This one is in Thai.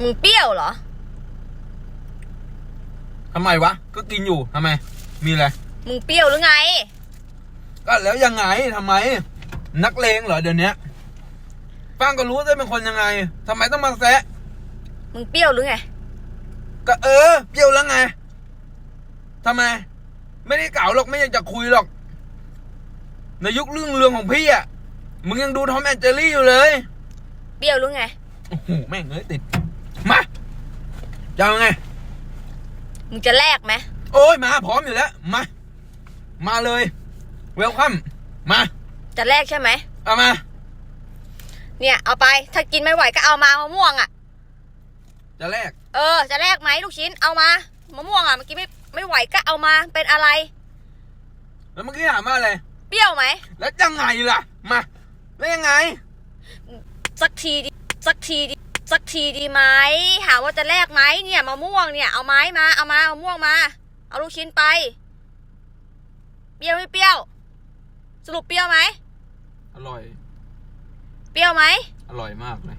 มึงเปรี้ยวเหรอ ทำไมวะ ก็กินอยู่ทำไม มีอะไร มึงเปรี้ยวหรือไง ก็แล้วยังไงทำไม นักเลงเหรอเดี๋ยวนี้ป้างก็รู้ได้เป็นคนยังไงทำไมต้องมาแซะ มึงเปรี้ยวหรือไง ก็เออ เปรี้ยวแล้วไงทำไม ไม่ได้เก่าหรอกไม่อยากจะคุยหรอก ในยุคเรื่องเรืองของพี่อะ มึงยังดูทอมแอนเจอรี่อยู่เลย เปรี้ยวหรือไง โอ้โห แม่งเอ้ยติด มาจะเอาไง มึงจะแลกไหมโอ้ยมาพร้อมอยู่แล้ว มา มาเลย เวลคัม มา จะแลกใช่ไหม เอามา เนี่ย เอาไป ถ้ากินไม่ไหวก็เอามามะม่วงอะ จะแลก เออ จะแลกไหมลูกชิ้น เอามามะม่วงอะเมื่อกี้ไม่ไม่ไหวก็เอามา เป็นอะไร แล้วเมื่อกี้ถามว่าอะไร เปรี้ยวไหม แล้วยังไงล่ะ มา แล้วยังไง สักทีดิ สักทีดิ สักทีดีไหมหาว่าจะแลกไหมเนี่ยมะม่วงเนี่ยเอาไม้มาเอามามะม่วงมา เอาลูกชิ้นไป เปรี้ยวไม่เปรี้ยว สรุปเปรี้ยวไหมอร่อย เปรี้ยวไหมอร่อยมากเลย